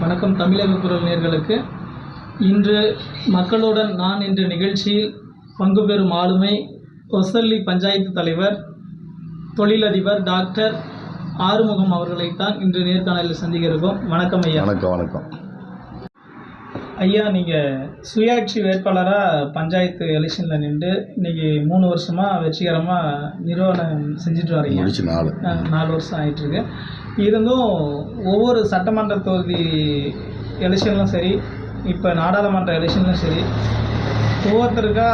வணக்கம் தமிழக குரல் நேர்களுக்கு இன்று மக்களுடன் நான் என்ற நிகழ்ச்சியில் பங்கு பெறும் ஆளுமை ஒசல்லி பஞ்சாயத்து தலைவர் தொழிலதிபர் டாக்டர் ஆறுமுகம் அவர்களைத்தான் இன்று நேர்காணலில் சந்திக்கிறோம் வணக்கம் ஐயா. வணக்கம் வணக்கம். ஐயா நீங்கள் சுயாட்சி வேட்பாளராக பஞ்சாயத்து எலெக்ஷனில் நின்று இன்னைக்கு மூணு வருஷமாக வெற்றிகரமாக நிறுவனம் செஞ்சுட்டு வரீங்க முடிச்சு நாலு. நாலு வருஷம் ஆயிட்டிருக்கு. இருந்தும் ஒவ்வொரு சட்டமன்ற தொகுதி எலெக்ஷன்லும் சரி இப்போ நாடாளுமன்ற எலெக்ஷன்லும் சரி ஒவ்வொருத்தருக்கா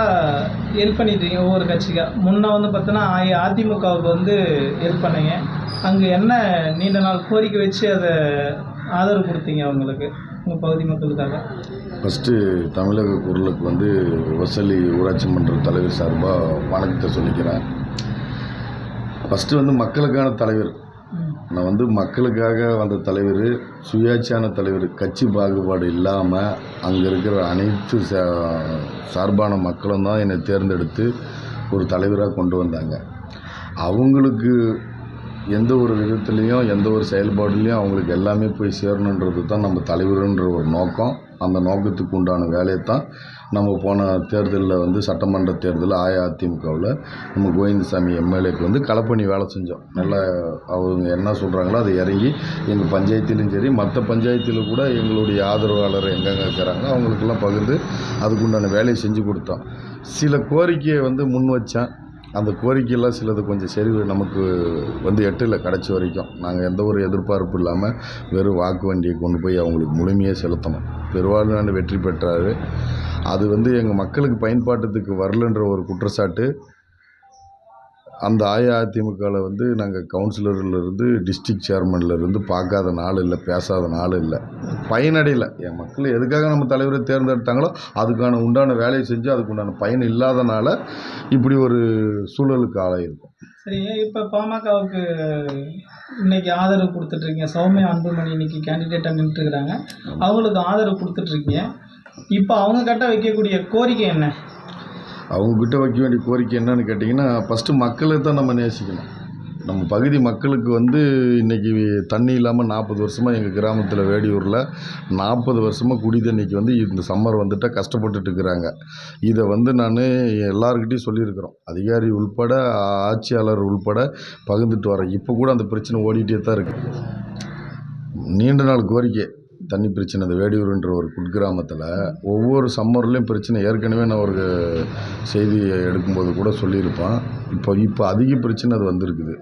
ஹெல்ப் பண்ணிட்டீங்க ஒவ்வொரு கட்சிக்கா? முன்ன வந்து பார்த்தோன்னா அதிமுகவுக்கு வந்து ஹெல்ப் பண்ணீங்க. அங்கே என்ன நீண்ட நாள் கோரிக்கை வச்சு அதை ஆதரவு கொடுத்தீங்க அவங்களுக்கு? உங்கள் பகுதி மக்களுக்காக? ஃபஸ்ட்டு தமிழக குரலுக்கு வந்து வசலி ஊராட்சி மன்ற தலைவர் சார்பாக வணக்கத்தை சொல்லிக்கிறேன். ஃபஸ்ட்டு வந்து மக்களுக்கான தலைவர். நான் வந்து மக்களுக்காக வந்த தலைவர் சுயாட்சியான தலைவர் கட்சி பாகுபாடு இல்லாமல் அங்கே இருக்கிற அனைத்து சார்பான மக்களும் தான் என்னை தேர்ந்தெடுத்து ஒரு தலைவராக கொண்டு வந்தாங்க. அவங்களுக்கு எந்த ஒரு விதத்துலேயும் எந்த ஒரு செயல்பாடுலேயும் அவங்களுக்கு எல்லாமே போய் சேரணுன்றது தான் நம்ம தலைவருன்ற ஒரு நோக்கம். அந்த நோக்கத்துக்கு உண்டான வேலையை தான் நம்ம போன தேர்தலில் வந்து சட்டமன்ற தேர்தலில் அஇஅதிமுகவில் நம்ம கோவிந்தசாமி எம்எல்ஏக்கு வந்து களப்பணி வேலை செஞ்சோம். நல்லா அவங்க என்ன சொல்கிறாங்களோ அதை இறங்கி எங்கள் பஞ்சாயத்திலும் சரி மற்ற பஞ்சாயத்தில் கூட எங்களுடைய ஆதரவாளர் எங்கெங்கே இருக்கிறாங்க அவங்களுக்கெல்லாம் பகிர்ந்து அதுக்குண்டான வேலையை செஞ்சு கொடுத்தோம். சில கோரிக்கையை வந்து முன் வச்சேன். அந்த கோரிக்கையெல்லாம் சிலது கொஞ்சம் சரி நமக்கு வந்து எட்டில் கிடச்ச வரைக்கும். நாங்கள் எந்த ஒரு எதிர்பார்ப்பு இல்லாமல் வெறும் வாக்கு வண்டியை கொண்டு போய் அவங்களுக்கு முழுமையாக செலுத்தணும். பெருவாழ்வான வெற்றி பெற்றார். அது வந்து எங்கள் மக்களுக்கு பயன்பாட்டத்துக்கு வரலன்ற ஒரு குற்றச்சாட்டு அந்த அஇஅதிமுகவில் வந்து நாங்கள் கவுன்சிலர்லேருந்து டிஸ்ட்ரிக்ட் சேர்மன்லேருந்து பார்க்காத நாள் இல்லை பேசாத நாள் இல்லை. பயனடையல. என் மக்கள் எதுக்காக நம்ம தலைவரை தேர்ந்தெடுத்தாங்களோ அதுக்கான உண்டான வேலையை செஞ்சு அதுக்கு உண்டான பயன் இல்லாதனால இப்படி ஒரு சூழலுக்கு ஆளாயிருக்கும் சரி இப்போ பாமகவுக்கு இன்னைக்கு ஆதரவு கொடுத்துட்ருக்கீங்க சௌமியா அன்புமணி இன்னைக்கு கேண்டிடேட்டாக நின்றுட்டுருக்குறாங்க அவங்களுக்கு ஆதரவு கொடுத்துட்ருக்கீங்க இப்போ அவங்க கிட்ட வைக்கக்கூடிய கோரிக்கை என்ன? அவங்கக்கிட்ட வைக்க வேண்டிய கோரிக்கை என்னன்னு கேட்டிங்கன்னா ஃபஸ்ட்டு மக்களை தான் நம்ம நேசிக்கணும். நம்ம பகுதி மக்களுக்கு வந்து இன்றைக்கி தண்ணி இல்லாமல் நாற்பது வருஷமாக எங்கள் கிராமத்தில் வேடியூரில் நாற்பது வருஷமாக குடி தண்ணிக்கு வந்து இந்த சம்மர் வந்துட்டால் கஷ்டப்பட்டுட்டு இருக்கிறாங்க. இதை வந்து நான் எல்லாருக்கிட்டையும் சொல்லியிருக்கிறோம். அதிகாரி உள்பட ஆட்சியாளர் உள்பட பகிர்ந்துட்டு வரேன் இப்போ கூட அந்த பிரச்சனை ஓடிட்டே தான் இருக்குது நீண்ட நாள் கோரிக்கை. தண்ணி பிரச்சனை இந்த வேடியூருன்ற ஒரு குட்கிராமத்தில் ஒவ்வொரு சம்மர்லேயும் பிரச்சனை. ஏற்கனவே நான் ஒரு செய்தி எடுக்கும்போது கூட சொல்லியிருப்பேன். இப்போ இப்போ அதிக பிரச்சனை அது வந்திருக்குது.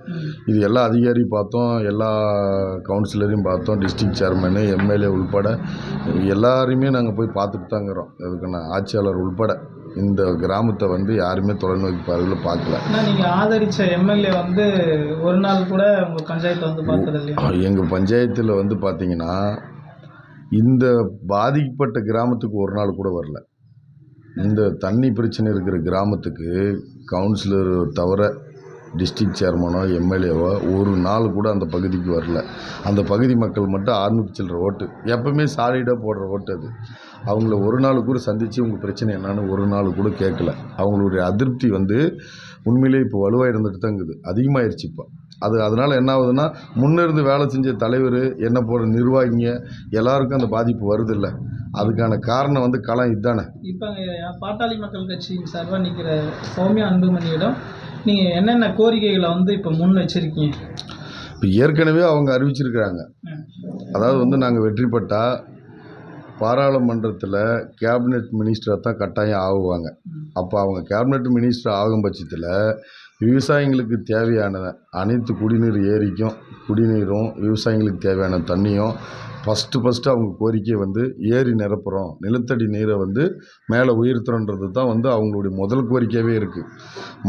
இது எல்லா அதிகாரி பார்த்தோம் எல்லா கவுன்சிலரையும் பார்த்தோம் டிஸ்ட்ரிக்ட் சேர்மனு எம்எல்ஏ உள்பட. எல்லாரையுமே நாங்கள் போய் பார்த்துட்டு தாங்கிறோம் அதுக்கான ஆட்சியாளர் உள்பட. இந்த கிராமத்தை வந்து யாருமே தொலைநோக்கி பார்வையில் பார்க்கல. நீங்கள் ஆதரித்த எம்எல்ஏ வந்து ஒரு நாள் கூட உங்கள் பஞ்சாயத்தை வந்து பார்த்தது இல்லையா எங்கள் பஞ்சாயத்தில் வந்து பார்த்திங்கன்னா இந்த பாதிக்கப்பட்ட கிராமத்துக்கு ஒரு நாள் கூட வரல. இந்த தண்ணி பிரச்சனை இருக்கிற கிராமத்துக்கு கவுன்சிலர் தவிர டிஸ்ட்ரிக்ட் சேர்மனோ எம்எல்ஏவோ ஒரு நாள் கூட அந்த பகுதிக்கு வரல. அந்த பகுதி மக்கள் மட்டும் ஆறுநூற்றி சில்லற ஓட்டு. எப்பவுமே சாலிடாக போடுற ஓட்டு அது. அவங்கள ஒரு நாள் கூட சந்தித்து உங்கள் பிரச்சனை என்னன்னு ஒரு நாள் கூட கேட்கல அவங்களுடைய அதிருப்தி வந்து உண்மையிலே இப்போ வலுவாக இருந்துட்டு தான் இருக்குது. அதிகமாகிருச்சு இப்போ. அது அதனால் என்ன ஆகுதுன்னா முன்னிருந்து வேலை செஞ்ச தலைவர் என்ன போகிற நிர்வாகிங்க எல்லாருக்கும் அந்த பாதிப்பு வருது இல்லை அதுக்கான காரணம் வந்து களம் இதுதானே இப்போ பாட்டாளி மக்கள் கட்சியின் சார்பாக நிற்கிற சௌமியா அன்புமணியிடம் நீங்கள் என்னென்ன கோரிக்கைகளை வந்து இப்போ முன் வச்சுருக்கீங்க? இப்போ ஏற்கனவே அவங்க அறிவிச்சிருக்கிறாங்க. அதாவது வந்து நாங்கள் வெற்றி பெற்றால் பாராளுமன்றத்தில் கேபினெட் மினிஸ்டராக தான் கட்டாயம் ஆகுவாங்க. அப்போ அவங்க கேபினெட் மினிஸ்டர் ஆகும் பட்சத்தில் விவசாயிங்களுக்கு தேவையான அனைத்து குடிநீர் ஏரிக்கும் குடிநீரும் விவசாயிங்களுக்கு தேவையான தண்ணியும் ஃபஸ்ட்டு ஃபஸ்ட்டு அவங்க கோரிக்கை வந்து ஏரி நிரப்புகிறோம் நிலத்தடி நீரை வந்து மேலே உயர்த்துறோன்றது தான் வந்து அவங்களுடைய முதல் கோரிக்கையாகவே இருக்குது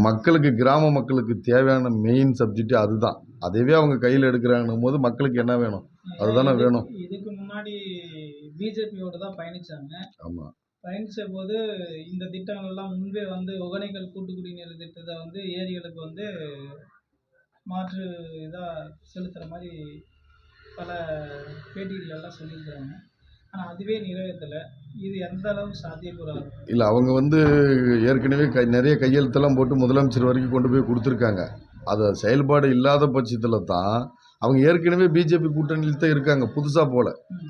மக்களுக்கு கிராம மக்களுக்கு தேவையான மெயின் சப்ஜெக்ட் அதுதான். அதையவே அவங்க கையில் எடுக்கிறாங்கன்னும் போது மக்களுக்கு என்ன வேணும்? அதுதானே வேணும். இதுக்கு முன்னாடி பிஜேபியோட தான் பயணிச்சாங்க. ஆமாம் பயணித்த போது இந்த திட்டங்கள் எல்லாம் முன்பே வந்து ஒகனைகள் கூட்டு குடிநீர் திட்டத்தை வந்து ஏரிகளுக்கு வந்து மாற்று இதாக செலுத்துகிற மாதிரி பல பேட்டிகள் எல்லாம் சொல்லியிருக்காங்க ஆனால் அதுவே நிறைவேற்றலை. இது எந்த அளவுக்கு சாத்தியக்கூறாது இல்லை அவங்க வந்து ஏற்கனவே கை நிறைய கையெழுத்தெல்லாம் போட்டு முதலமைச்சர் வரைக்கும் கொண்டு போய் கொடுத்துருக்காங்க. அது செயல்பாடு இல்லாத பட்சத்தில் தான் அவங்க ஏற்கனவே பிஜேபி கூட்டணியில் தான் இருக்காங்க புதுசாக போல.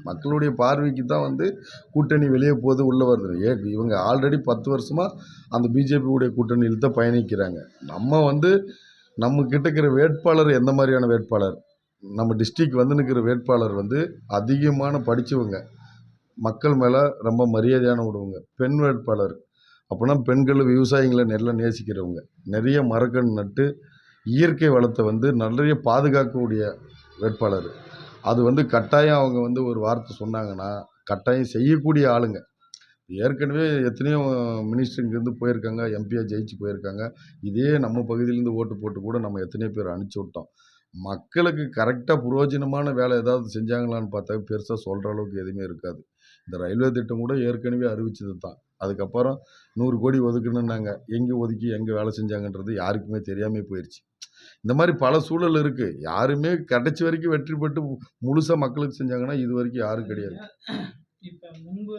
மக்களுடைய பார்வைக்கு தான் வந்து கூட்டணி வெளியே போகுது உள்ளே வருது. ஏ இவங்க ஆல்ரெடி பத்து வருஷமாக அந்த பிஜேபியுடைய கூட்டணியில் தான் பயணிக்கிறாங்க. நம்ம வந்து நம்ம கிட்ட இருக்கிற வேட்பாளர் எந்த மாதிரியான வேட்பாளர்? நம்ம டிஸ்ட்ரிக் வந்து நிற்கிற வேட்பாளர் வந்து அதிகமான படித்தவங்க மக்கள் மேலே ரொம்ப மரியாதையான விடுவங்க பெண் வேட்பாளர். அப்படின்னா பெண்கள் விவசாயிகளை நெல்லை நேசிக்கிறவங்க. நிறைய மரக்கன்று நட்டு இயற்கை வளத்தை வந்து நிறைய பாதுகாக்கக்கூடிய வேட்பாளர். அது வந்து கட்டாயம் அவங்க வந்து ஒரு வார்த்தை சொன்னாங்கன்னா கட்டாயம் செய்யக்கூடிய ஆளுங்க. ஏற்கனவே எத்தனையோ மினிஸ்டர் இங்கேருந்து போயிருக்காங்க எம்பியாக ஜெயிச்சு போயிருக்காங்க. இதே நம்ம பகுதியிலேருந்து ஓட்டு போட்டு கூட நம்ம எத்தனையோ பேர் அனுப்பிச்சி விட்டோம். மக்களுக்கு கரெக்டாக பிரயோஜனமான வேலை ஏதாவது செஞ்சாங்களான்னு பார்த்தா பெருசாக சொல்கிற அளவுக்கு எதுவுமே இருக்காது. இந்த ரயில்வே திட்டம் கூட ஏற்கனவே அறிவிச்சது தான். அதுக்கப்புறம் நூறு கோடி ஒதுக்கணுன்னாங்க எங்கே ஒதுக்கி எங்கே வேலை செஞ்சாங்கன்றது யாருக்குமே தெரியாமல் போயிடுச்சு இந்த மாதிரி பல சூழல் இருக்குது யாருமே கடைசி வரைக்கும் வெற்றி பெற்று முழுசாக மக்களுக்கு செஞ்சாங்கன்னா இது வரைக்கும் யாரும் கிடையாது. இப்போ முன்பு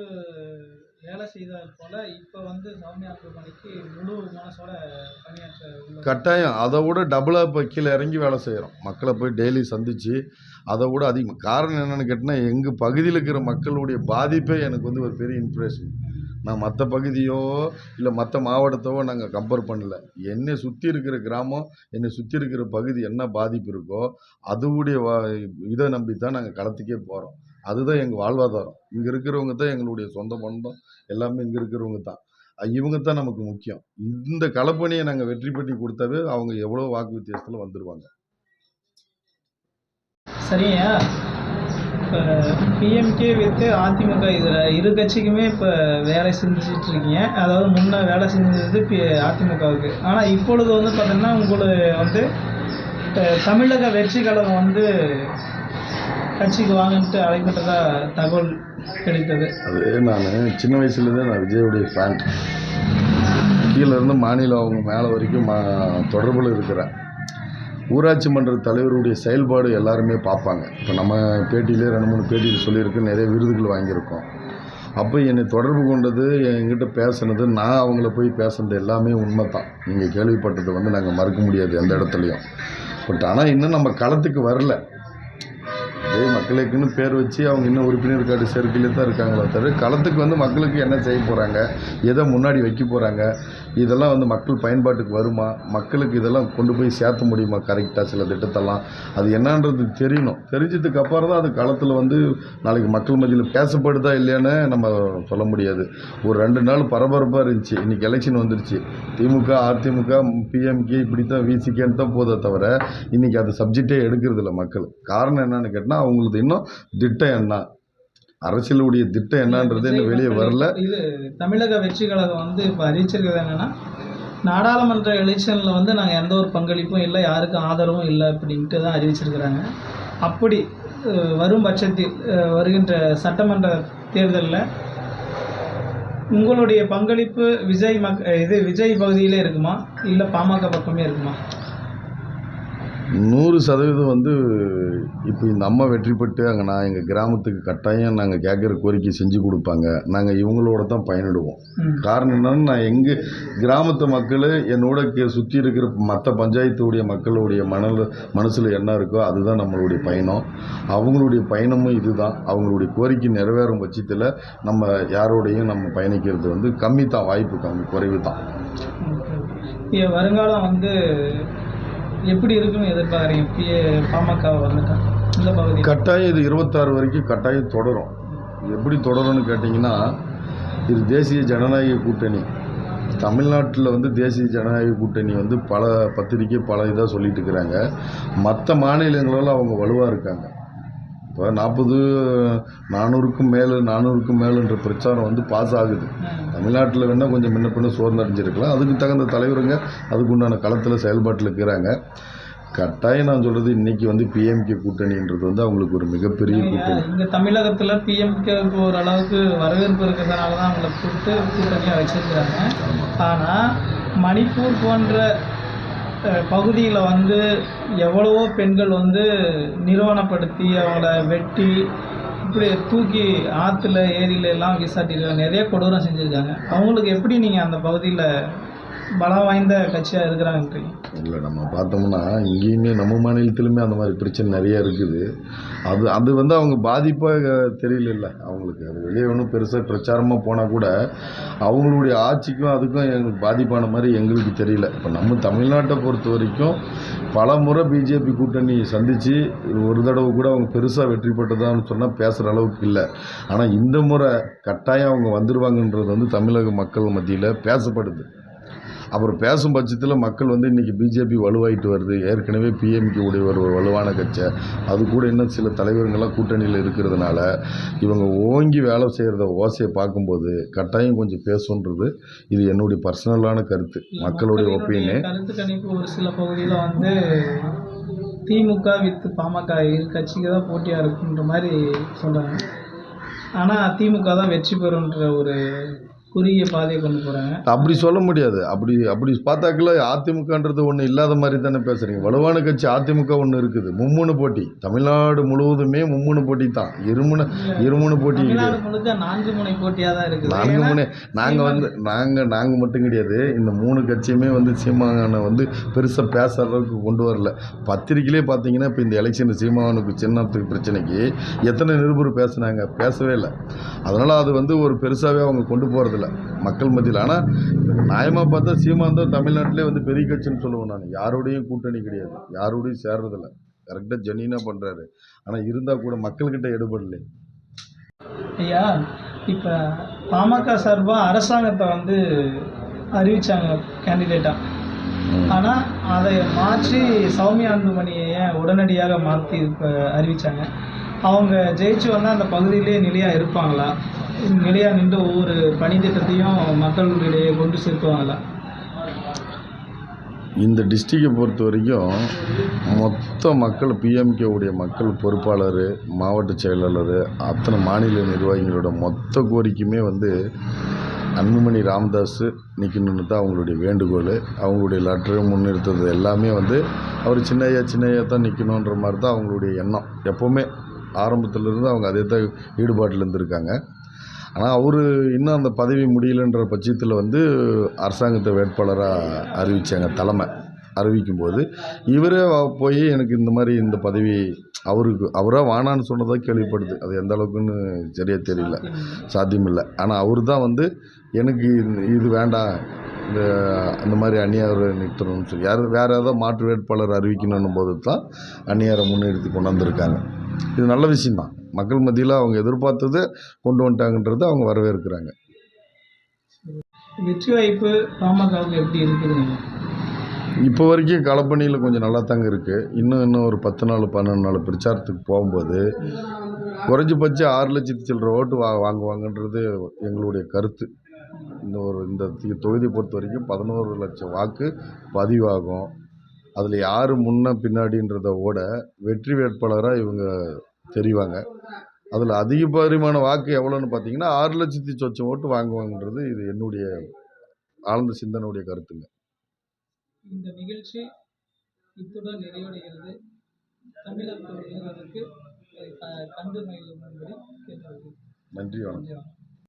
வேலை செய்தது போல இப்போ வந்து முழு மனசோட பணியாற்ற கட்டாயம். அதை விட டபுளாக இப்போ கீழே இறங்கி வேலை செய்கிறோம் மக்களை போய் டெய்லி சந்தித்து அதை விட அதிகம். காரணம் என்னென்னு கேட்டால் எங்கள் பகுதியில் இருக்கிற மக்களுடைய பாதிப்பே எனக்கு வந்து ஒரு பெரிய இன்ஸ்பிரேஷன் நான் மற்ற பகுதியோ இல்லை மற்ற மாவட்டத்தவோ நாங்கள் கம்பேர் பண்ணல. என்னை சுற்றி இருக்கிற கிராமம் என்னை சுற்றி இருக்கிற பகுதி என்ன பாதிப்பு இருக்கோ அதுவுடைய வா இதை நம்பி தான் நாங்கள் களத்துக்கே போகிறோம் அதுதான் எங்கள் வாழ்வாதாரம். இங்கே இருக்கிறவங்க தான் எங்களுடைய சொந்த பந்தம். எல்லாமே இங்கே இருக்கிறவங்க தான். இவங்க தான் நமக்கு முக்கியம். இந்த களப்பணியை நாங்கள் வெற்றி பெற்றி கொடுத்தாவே அவங்க எவ்வளோ வாக்கு வித்தியாசத்தில் வந்துடுவாங்க சரியா இப்போ பிஎம்கே வித்து அதிமுக இதில் இரு கட்சிக்குமே இப்போ வேலை செஞ்சுட்டு இருக்கீங்க. அதாவது முன்னே வேலை செஞ்சது பி அதிமுகவுக்கு. ஆனால் இப்பொழுது வந்து பார்த்தீங்கன்னா உங்களுக்கு வந்து தமிழக வெற்றி கழகம் வந்து கட்சிக்கு வாங்கன்ட்டு அழைக்கப்பட்டதா தகவல் கிடைத்தது. அது நான் சின்ன வயசுலேருந்தே நான் விஜயுடைய ஃபேன் கீழேருந்து மாநிலம் அவங்க மேலே வரைக்கும் மா தொடர்பில் இருக்கிறேன். ஊராட்சி மன்ற தலைவருடைய செயல்பாடு எல்லாருமே பார்ப்பாங்க. இப்போ நம்ம பேட்டியிலே ரெண்டு மூணு பேட்டியில் சொல்லியிருக்கு நிறைய விருதுகள் வாங்கியிருக்கோம். அப்போ என்னை தொடர்பு கொண்டது என்கிட்ட பேசுனது நான் அவங்கள போய் பேசுனது எல்லாமே உண்மை தான் நீங்கள் கேள்விப்பட்டது வந்து நாங்கள் மறுக்க முடியாது எந்த இடத்துலையும். பட் ஆனால் இன்னும் நம்ம களத்துக்கு வரல. அதே மக்களுக்குன்னு பேர் வச்சு அவங்க இன்னும் உறுப்பினர் கார்டு சேர்க்கையிலே தான் இருக்காங்களே தவிர களத்துக்கு வந்து மக்களுக்கு என்ன செய்ய போகிறாங்க எதை முன்னாடி வைக்க போகிறாங்க இதெல்லாம் வந்து மக்கள் பயன்பாட்டுக்கு வருமா? மக்களுக்கு இதெல்லாம் கொண்டு போய் சேர்த்த முடியுமா? கரெக்டாக சில திட்டத்தெல்லாம். அது என்னன்றது தெரியணும். தெரிஞ்சதுக்கு அப்புறம் தான் அது களத்தில் வந்து நாளைக்கு மக்கள் மத்தியில் பேசப்படுதா இல்லையான்னு நம்ம சொல்ல முடியாது. ஒரு ரெண்டு நாள் பரபரப்பாக இருந்துச்சு. இன்றைக்கி எலெக்ஷன் வந்துருச்சு. திமுக அதிமுக பிஎம்கே இப்படி தான் விசிகேன்னு தான் போதே தவிர இன்றைக்கி அது சப்ஜெக்டே எடுக்கிறதில்ல மக்கள். காரணம் என்னன்னு கேட்டால் அவங்களுக்கு இன்னும் திட்டம் என்ன? அரசியலுடைய திட்டம் என்னன்றது இன்னும் வெளியே வரல. இது தமிழக வெற்றி கழகம் வந்து இப்போ அறிவிச்சிருக்கிறது என்னன்னா நாடாளுமன்ற எலெக்ஷனில் வந்து நாங்கள் எந்த ஒரு பங்களிப்பும் இல்லை யாருக்கும் ஆதரவும் இல்லை அப்படின்ட்டு தான் அறிவிச்சிருக்கிறாங்க. அப்படி வரும் பட்சத்தில் வருகின்ற சட்டமன்ற தேர்தலில் உங்களுடைய பங்களிப்பு விஜய் மக் இது விஜய் பகுதியிலே இருக்குமா? இல்லை பாமக பக்கமே இருக்குமா? நூறு சதவீதம் வந்து இப்போ இந்த அம்மா வெற்றி பெற்று அங்கே நான் எங்கள் கிராமத்துக்கு கட்டாயம் நாங்கள் கேட்குற கோரிக்கை செஞ்சு கொடுப்பாங்க. நாங்கள் இவங்களோட தான் பயனிடுவோம். காரணம் என்னன்னா நான் எங்கள் கிராமத்து மக்கள் என்னோட சுற்றி இருக்கிற மற்ற பஞ்சாயத்துடைய மக்களுடைய மனல் மனசில் என்ன இருக்கோ அதுதான் நம்மளுடைய பயணம். அவங்களுடைய பயணமும் இதுதான். அவங்களுடைய கோரிக்கை நிறைவேறும் பட்சத்தில் நம்ம யாரோடையும் நம்ம பயணிக்கிறது வந்து கம்மி தான் வாய்ப்பு கம்மி குறைவு தான். வருங்காலம் வந்து எப்படி இருக்குன்னு எதிர்பார்க்குறீங்க? பாமக வந்துட்டா இந்த பகுதி. கட்டாயம் இது இருபத்தாறு வரைக்கும் கட்டாயம் தொடரும். எப்படி தொடரும்னு கேட்டிங்கன்னா இது தேசிய ஜனநாயக கூட்டணி. தமிழ்நாட்டில் வந்து தேசிய ஜனநாயக கூட்டணி வந்து பல பத்திரிக்கை பல இதாக சொல்லிட்டு இருக்கிறாங்க. மற்ற மாநிலங்களெல்லாம் அவங்க வலுவாக இருக்காங்க. இப்போ நாற்பது நானூறுக்கும் மேலே நானூறுக்கும் மேலுன்ற பிரச்சாரம் வந்து பாஸ் ஆகுது. தமிழ்நாட்டில் வேணால் கொஞ்சம் முன்ன பின்ன சோர்ந்தடைஞ்சிருக்கலாம். அதுக்கு தகுந்த தலைவருங்க அதுக்கு உண்டான களத்தில் செயல்பாட்டில் இருக்கிறாங்க. கட்டாயம் நான் சொல்கிறது இன்றைக்கி வந்து பிஎம்கே கூட்டணின்றது வந்து அவங்களுக்கு ஒரு மிகப்பெரிய கூட்டணி. இங்கே தமிழகத்தில் பிஎம்கேவுக்கு ஒரு அளவுக்கு வரவேற்பு இருக்கிறதுனால தான் அவங்கள கூப்பிட்டு கூட்டணியாக வச்சிருக்கிறாங்க. ஆனால் மணிப்பூர் போன்ற பகுதியில் வந்து எவ்வளவோ பெண்கள் வந்து நிறுவனப்படுத்தி அவங்கள வெட்டி இப்படி தூக்கி ஆற்றுல ஏரியில எல்லாம் வீசாட்டிருக்காங்க. நிறைய கொடூரம் செஞ்சுருக்காங்க. அவங்களுக்கு எப்படி நீங்கள் அந்த பகுதியில் பலம் வாய்ந்த கட்சியாக இருக்கிறாங்க இல்லை நம்ம பார்த்தோம்னா இங்கேயுமே நம்ம மாநிலத்திலுமே அந்த மாதிரி பிரச்சனை நிறைய இருக்குது. அது அது வந்து அவங்க பாதிப்பாக தெரியல அவங்களுக்கு. அது வெளியே ஒன்றும் பெருசாக பிரச்சாரமாக போனால் கூட அவங்களுடைய ஆட்சிக்கும் அதுக்கும் எங்களுக்கு பாதிப்பான மாதிரி எங்களுக்கு தெரியல. இப்போ நம்ம தமிழ்நாட்டை பொறுத்த வரைக்கும் பல முறை பிஜேபி கூட்டணி சந்தித்து ஒரு தடவை கூட அவங்க பெருசாக வெற்றி பெற்றதான்னு சொன்னால் பேசுகிற அளவுக்கு இல்லை. ஆனால் இந்த முறை கட்டாயம் அவங்க வந்துடுவாங்கன்றது வந்து தமிழக மக்கள் மத்தியில் பேசப்படுது. அப்புறம் பேசும் பட்சத்தில் மக்கள் வந்து இன்றைக்கி பிஜேபி வலுவாயிட்டு வருது. ஏற்கனவே பிஎம்கே உடைய ஒரு வலுவான கட்சி. அது கூட இன்னும் சில தலைவர்கள்லாம் கூட்டணியில் இருக்கிறதுனால இவங்க ஓங்கி வேலை செய்கிறத ஓசையை பார்க்கும்போது கட்டாயம் கொஞ்சம் பேசுன்றது இது என்னுடைய பர்சனலான கருத்து. மக்களுடைய ஒப்பீனியன் கருத்து கணிப்பு ஒரு சில பகுதியில் வந்து திமுக வித் பாமக இரு கட்சிக்கு தான் போட்டியாக இருக்குன்ற மாதிரி சொல்கிறாங்க ஆனால் திமுக தான் வெற்றி பெறுன்ற ஒரு குறுகிய பாதையை கொண்டு போகிறாங்க அப்படி சொல்ல முடியாது. அப்படி அப்படி பார்த்தாக்கல அதிமுகன்றது ஒன்று இல்லாத மாதிரி தானே பேசுகிறீங்க வலுவான கட்சி அதிமுக ஒன்று இருக்குது. மும்முனை போட்டி. தமிழ்நாடு முழுவதுமே மும்முனை போட்டி தான். இருமுனை இருமுனை போட்டி தமிழ்நாடு முழுக்க நான்கு முனை போட்டியாக தான் இருக்குது. நான்கு முனை நாங்கள் வந்து நாங்கள் நாங்கள் மட்டும் கிடையாது. இந்த மூணு கட்சியுமே வந்து சீமானை வந்து பெருசாக பேசுகிற அளவுக்கு கொண்டு வரல. பத்திரிக்கையிலே பார்த்தீங்கன்னா இப்போ இந்த எலெக்ஷன் சீமானுக்கு சின்னத்துக்கு பிரச்சனைக்கு எத்தனை நிருபர் பேசுனாங்க? பேசவே இல்லை. அதனால் அது வந்து ஒரு பெருசாகவே அவங்க கொண்டு போகிறதில்ல மக்கள் மத்தியில். ஆனால் நியாயமாக பார்த்தா சீமான் தான் தமிழ்நாட்டிலே வந்து பெரிய கட்சின்னு சொல்லுவேன் நான். யாரோடையும் கூட்டணி கிடையாது. யாரோடையும் சேர்றதில்ல. கரெக்டாக ஜெனினாக பண்ணுறாரு ஆனால் இருந்தால் கூட மக்கள்கிட்ட எடுபடலை. ஐயா இப்போ பாமக சார்பாக அரசாங்கத்தை வந்து அறிவிச்சாங்க கேண்டிடேட்டாக ஆனால் அதை மாற்றி சௌமியா அன்புமணியை ஏன் உடனடியாக மாற்றி இப்போ அறிவிச்சாங்க? அவங்க ஜெயிச்சு வந்தால் அந்த பகுதியிலே நிலையாக இருப்பாங்களா? நிலையாக நின்று ஒவ்வொரு பணி திட்டத்தையும் மக்களிடையே கொண்டு சேர்த்துவாங்களா இந்த டிஸ்ட்ரிக்டை பொறுத்த வரைக்கும் மொத்த மக்கள் பிஎம்கே உடைய மக்கள் பொறுப்பாளர் மாவட்ட செயலாளர் அத்தனை மாநில நிர்வாகிகளோட மொத்த கோரிக்கையுமே வந்து அன்புமணி ராமதாஸ் நிற்கணுன்னு தான் அவங்களுடைய வேண்டுகோள். அவங்களுடைய லெட்டரு முன்னிறுத்தது எல்லாமே வந்து அவர் சின்னையா சின்னையா தான் நிற்கணுன்ற மாதிரி தான் அவங்களுடைய எண்ணம். எப்போவுமே ஆரம்பத்திலிருந்து அவங்க அதே தான் ஈடுபாட்டில் இருந்திருக்காங்க. ஆனால் அவர் இன்னும் அந்த பதவி முடியலன்ற பட்சத்தில் வந்து அரசாங்கத்தை வேட்பாளராக அறிவித்தாங்க தலைமை. அறிவிக்கும்போது இவரே போய் எனக்கு இந்த மாதிரி இந்த பதவி அவருக்கு அவராக வானான்னு சொன்னதாக கேள்விப்படுது. அது எந்த அளவுக்குன்னு சரியாக தெரியல. சாத்தியமில்லை. ஆனால் அவர் தான் வந்து எனக்கு இது வேண்டாம். இந்த அந்த மாதிரி அந்நியாரை நிறுத்தணும்னு சொல்லி யார் வேறு ஏதாவது மாற்று வேட்பாளர் அறிவிக்கணும் போது தான் அந்நியாரை முன்னிறுத்தி கொண்டு வந்திருக்காங்க. இது நல்ல விஷயம்தான். மக்கள் மத்தியில் அவங்க எதிர்பார்த்ததை கொண்டு வந்துட்டாங்கன்றதை அவங்க வரவேற்கிறாங்க. வெற்றி வாய்ப்பு பாமகவுக்கு எப்படி இருக்குதுங்க? இப்போ வரைக்கும் களப்பணியில் கொஞ்சம் நல்லா தாங்க இருக்குது இன்னும் இன்னும் ஒரு பத்து நாள் பன்னெண்டு நாள் பிரச்சாரத்துக்கு போகும்போது குறைஞ்சபட்சம் ஆறு லட்சத்து சில்லற ஓட்டு வா வாங்குவாங்கன்றது எங்களுடைய கருத்து. இந்த ஒரு இந்த தொகுதியை பொறுத்த வரைக்கும் பதினோரு லட்சம் வாக்கு பதிவாகும். அதில் யார் முன்ன பின்னாடின்றத விட வெற்றி வேட்பாளராக இவங்க தெரிவாங்க. அதில் அதிக பரிமாண வாக்கு எவ்வளோன்னு பார்த்தீங்கன்னா ஆறு லட்சத்தி சொச்சம் ஓட்டு வாங்குவாங்கன்றது இது என்னுடைய ஆழ்ந்த சிந்தனையுடைய கருத்துங்க. இந்த நிகழ்ச்சி இத்துடன் நிறைவடைகிறது. தமிழக நன்றி வணக்கம்.